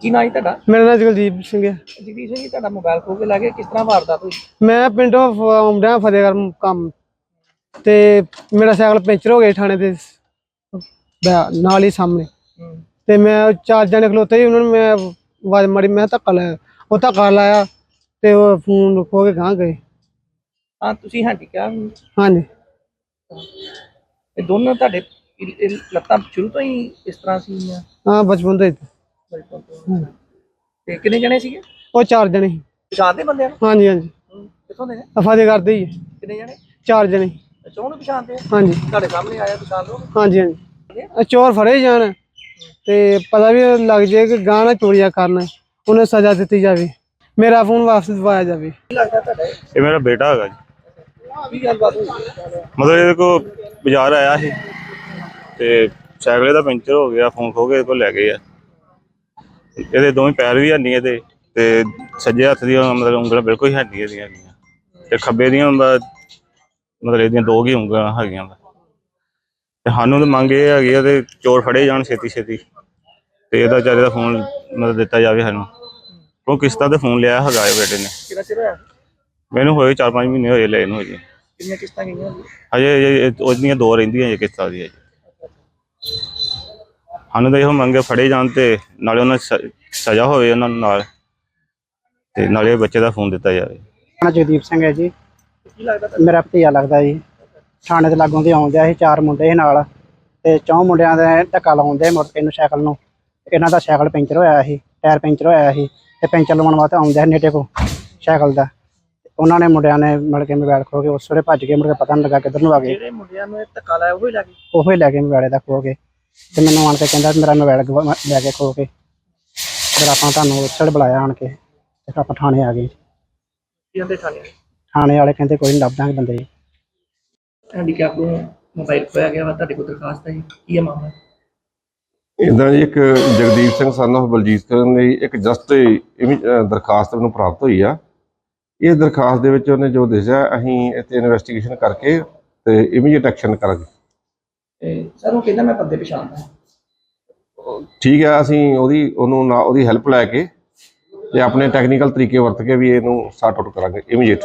ਕੀ ਨਾਂ ਜੀ ਤੁਹਾਡਾ? ਮੇਰਾ ਨਾਮ ਜਗਦੀਪ ਸਿੰਘ ਹੈ। ਜਗਦੀਸ਼ ਸਿੰਘ ਜੀ ਤੁਹਾਡਾ ਮੋਬਾਈਲ ਖੋ ਕੇ ਲੈ ਗਏ ਕਿਸ ਤਰ੍ਹਾਂ ਵਾਰਦਾਤ ਹੋਈ? ਮੈਂ ਪਿੰਡੋਂ ਆਉਂਦਾ ਫਤਿਹਗੜ੍ਹ ਕੰਮ। ਤੇ ਮੇਰਾ ਸਾਈਕਲ ਪੈਂਚਰ ਹੋ ਗਿਆ ਥਾਣੇ ਦੇ ਨਾਲ ਹੀ ਸਾਹਮਣੇ। ਤੇ ਮੈਂ ਚਾਰ ਜਣੇ ਖਲੋਤੇ ਸੀ ਉਹਨਾਂ ਨੂੰ ਮੈਂ ਆਵਾਜ਼ ਮਾਰੀ ਮੈਂ ਧੱਕਾ ਲਾਇਆ। ਉਹ ਧੱਕਾ ਲਾਇਆ ਤੇ ਉਹ ਫੋਨ ਖੋ ਕੇ ਗਾਂ ਗਏ। ਹਾਂ ਤੁਸੀਂ ਹਾਂਜੀ ਕਿਹਾ ਹਾਂਜੀ। ਇਹ ਦੋਨੋਂ ਤੁਹਾਡੇ ਇਹ- ਇਹ ਲੱਤਾਂ ਸ਼ੁਰੂ ਤੋਂ ਹੀ ਇਸ ਤਰ੍ਹਾਂ ਸੀ ਹਾਂ ਬਚਪਨ ਤੋਂ ਹੀ। ਬਚਪਨ ਤੋਂ ਕਿੰਨੇ ਜਣੇ ਸੀਗੇ? ਉਹ ਚਾਰ ਜਣੇ ਸੀ। ਪਛਾਣਦੇ ਬੰਦਿਆਂ ਨੂੰ? ਹਾਂਜੀ ਹਾਂਜੀ। ਹੂੰ, ਕਿੱਥੋਂ ਦੇ ਨੇ? ਫਤਿਹਗੜ੍ਹ ਦੇ ਹੀ ਹੈ। ਕਿੰਨੇ ਜਣੇ? ਚਾਰ ਜਣੇ। ਅੱਛਾ ਉਹਨੂੰ ਪਛਾਣਦੇ ਆ? ਹਾਂਜੀ। ਤੁਹਾਡੇ ਸਾਹਮਣੇ ਆਇਆ ਪਛਾਣ ਲਓ। ਹਾਂਜੀ ਹਾਂਜੀ। ਇਹ ਚੋਰ ਫੜੇ ਜਾਣ। ਤੇ ਪਤਾ ਵੀ ਲੱਗ ਜਾਏ ਕਿ ਗਾਂ ਨਾ ਚੋਰੀਆਂ ਕਰਨ। ਉਹਨੇ ਸਜ਼ਾ ਦਿੱਤੀ ਜਾਵੇ। ਮੇਰਾ ਫੋਨ ਵਾਪਸ ਦਿਵਾਇਆ ਜਾਵੇ। ਕੀ ਲੱਗਦਾ ਤੁਹਾਡਾ? ਇਹ? ਇਹ ਮੇਰਾ ਬੇਟਾ ਹੈਗਾ ਜੀ। ਕੀ ਗੱਲਬਾਤ ਹੋਈ। ਮਤਲਬ ਇਹਦੇ ਕੋ ਬਾਜ਼ਾਰ ਆਇਆ ਸੀ। ਤੇ ਸਾਈਕਲ ਦਾ ਪੈਂਚਰ ਹੋ ਗਿਆ ਫੋਨ ਖੋ ਕੇ ਇਹਦੇ ਕੋਲ ਲੈ ਗਏ ਆ। ਇਹਦੇ ਦੋਵੇਂ ਪੈਰ ਵੀ ਹੰਨੀ ਇਹਦੇ ਤੇ ਸੱਜੇ ਹੱਥ ਦੀਆਂ ਮਤਲਬ ਉਂਗਲਾਂ ਬਿਲਕੁਲ ਹੀ ਹੰਨੀ ਇਹਦੀਆਂ ਹੈਗੀਆਂ। ਤੇ ਖੱਬੇ ਦੀਆਂ ਮਤਲਬ ਇਹਦੀਆਂ ਦੋ ਹੀ ਉਂਗਲਾਂ ਹੈਗੀਆਂ। ਤੇ ਸਾਨੂੰ ਤਾਂ ਮੰਗ ਇਹ ਹੈਗੀ ਆ ਤੇ ਚੋਰ ਫੜੇ ਜਾਣ ਛੇਤੀ ਛੇਤੀ। ਤੇ ਇਹਦਾ ਚਾਰੇ ਦਾ ਫੋਨ ਮਤਲਬ ਦਿੱਤਾ ਜਾਵੇ ਸਾਨੂੰ। ਉਹ ਕਿਸ਼ਤਾਂ ਤੇ ਫੋਨ ਲਿਆ ਹੈਗਾ ਇਹ ਬੇਟੇ ਨੇ। ਕਿੰਨਾ ਚਿਰ ਹੋਇਆ? ਮੈਨੂੰ ਹੋਏ 4-5 ਮਹੀਨੇ ਹੋਏ ਲੈ ਇਹਨੂੰ ਜੀ ਕਿੰਨੀਆਂ ਕਿਸ਼ਤਾਂ ਗਈਆਂ? ਜੀ ਅਜੇ ਅਜੇ ਇਹ- ਉਹਦੀਆਂ ਦੋ ਰਹਿੰਦੀਆਂ ਜੇ ਕਿਸ਼ਤਾਂ ਦੀਆਂ ਜੀ ਸਾਨੂੰ ਤਾਂ ਇਹੋ ਮੰਗੇ ਫੜੇ ਜਾਣ ਤੇ ਨਾਲੇ ਉਹਨਾਂ ਨੂੰ ਸਜ਼ਾ ਹੋਵੇ ਉਹਨਾਂ ਨੂੰ ਨਾਲ ਤੇ ਨਾਲੇ ਬੱਚੇ ਦਾ ਫੋਨ ਦਿੱਤਾ ਜਾਵੇ। ਮੈਂ ਜਗਦੀਪ ਸਿੰਘ ਹੈ ਜੀ? ਮੇਰਾ ਭਤੀਆ ਲੱਗਦਾ ਜੀ। ਥਾਣੇ ਦੇ ਲਾਗੋਂ ਦੇ ਆਉਂਦਿਆ ਸੀ ਚਾਰ ਮੁੰਡੇ ਸੀ ਨਾਲ। ਤੇ ਚੌਂ ਮੁੰਡਿਆਂ ਦੇ ਧੱਕਾ ਲਾਉਂਦੇ ਮੁੜ ਇਹਨੂੰ ਸਾਈਕਲ ਨੂੰ। ਇਹਨਾਂ ਦਾ ਸਾਈਕਲ ਪੈਂਚਰ ਹੋਇਆ ਸੀ ਟਾਇਰ ਪੈਂਚਰ ਹੋਇਆ ਸੀ। ਤੇ ਪੈਂਚਰ ਲਵਾਉਣ ਵਾਸਤੇ ਆਉਂਦੇ ਸੀ ਨੇਟੇ ਕੋ ਸਾਈਕਲ ਦਾ। ਉਹਨਾਂ ਨੇ ਮੁੰਡਿਆਂ ਨੇ ਮਿਲ ਕੇ ਮੋਬਾਈਲ ਖੋ ਕੇ ਉਸ ਵੇਲੇ ਭੱਜ ਗਏ ਮੁੜ ਕੇ ਪਤਾ ਨਹੀਂ ਲੱਗਾ ਕਿੱਧਰ ਨੂੰ ਆ ਗਏ। ਜਿਹੜੇ ਮੁੰਡਿਆਂ ਨੂੰ ਇਹ ਧੱਕਾ ਲਾਇਆ ਉਹ ਹੀ ਲੱਗੇ ਉਹੋ ਹੀ ਲੈ ਕੇ ਮੋਬਾਈਲ ਦਾ ਖੋ ਕੇ। ਤੇ ਮੈਨੂੰ ਆਣ ਕੇ ਕਹਿੰਦਾ ਮੇਰਾ ਮੋਬਾਈਲ ਲੈ ਕੇ ਖੋ ਕੇ। ਫਿਰ ਆਪਾਂ ਤੁਹਾਨੂੰ ਵੇਲੇ ਬੁਲਾਇਆ ਆਣ ਕੇ ਤੇ ਫਿਰ ਆਪਾਂ ਥਾਣੇ ਆ ਗਏ। ਕਹਿੰਦੇ ਥਾਣੇ ਥਾਣੇ ਵਾਲੇ ਕਹਿੰਦੇ ਕੋਈ ਨਹੀਂ ਲੱਭ ਦਾਂਗੇ ਬੰਦੇ। ਹੈਂਡੀਕੈਪ ਨੂੰ ਮੋਬਾਈਲ ਖੋਇਆ ਗਿਆ ਵਾ ਤੁਹਾਡੇ ਕੋਲ ਦਰਖਾਸਤ ਹੈ ਜੀ ਕੀ ਹੈ ਮਾਮਲਾ? ਇਦਾਂ ਜੀ ਇੱਕ ਜਗਦੀਪ ਸਿੰਘ ਸਨ of ਬਲਜੀਤ ਸਿੰਘ ਦੀ ਇੱਕ ਜਸਟ ਦਰਖਾਸਤ ਮੈਨੂੰ ਪ੍ਰਾਪਤ ਹੋਈ ਆ। ਇਹ ਦਰਖਾਸਤ ਦੇ ਵਿੱਚ ਉਹਨੇ ਜੋ ਦੱਸਿਆ ਅਸੀਂ ਇੱਥੇ ਇਨਵੈਸਟੀਗੇਸ਼ਨ ਕਰਕੇ ਤੇ ਇਮੀਡੀਏਟ ਐਕਸ਼ਨ ਕਰਾਂਗੇ। ਤੇ ਸਰ, ਉਹ ਕਹਿੰਦਾ ਮੈਂ ਬੰਦੇ ਪਛਾਣਦਾ। ਠੀਕ ਹੈ, ਅਸੀਂ ਉਹਦੀ, ਉਹਨੂੰ ਨਾ, ਉਹਦੀ ਹੈਲਪ ਲੈ ਕੇ ਤੇ ਆਪਣੇ ਟੈਕਨੀਕਲ ਤਰੀਕੇ ਵਰਤ ਕੇ ਵੀ ਇਹਨੂੰ ਸੌਟ ਆਊਟ ਕਰਾਂਗੇ ਇਮੀਡੀਏਟ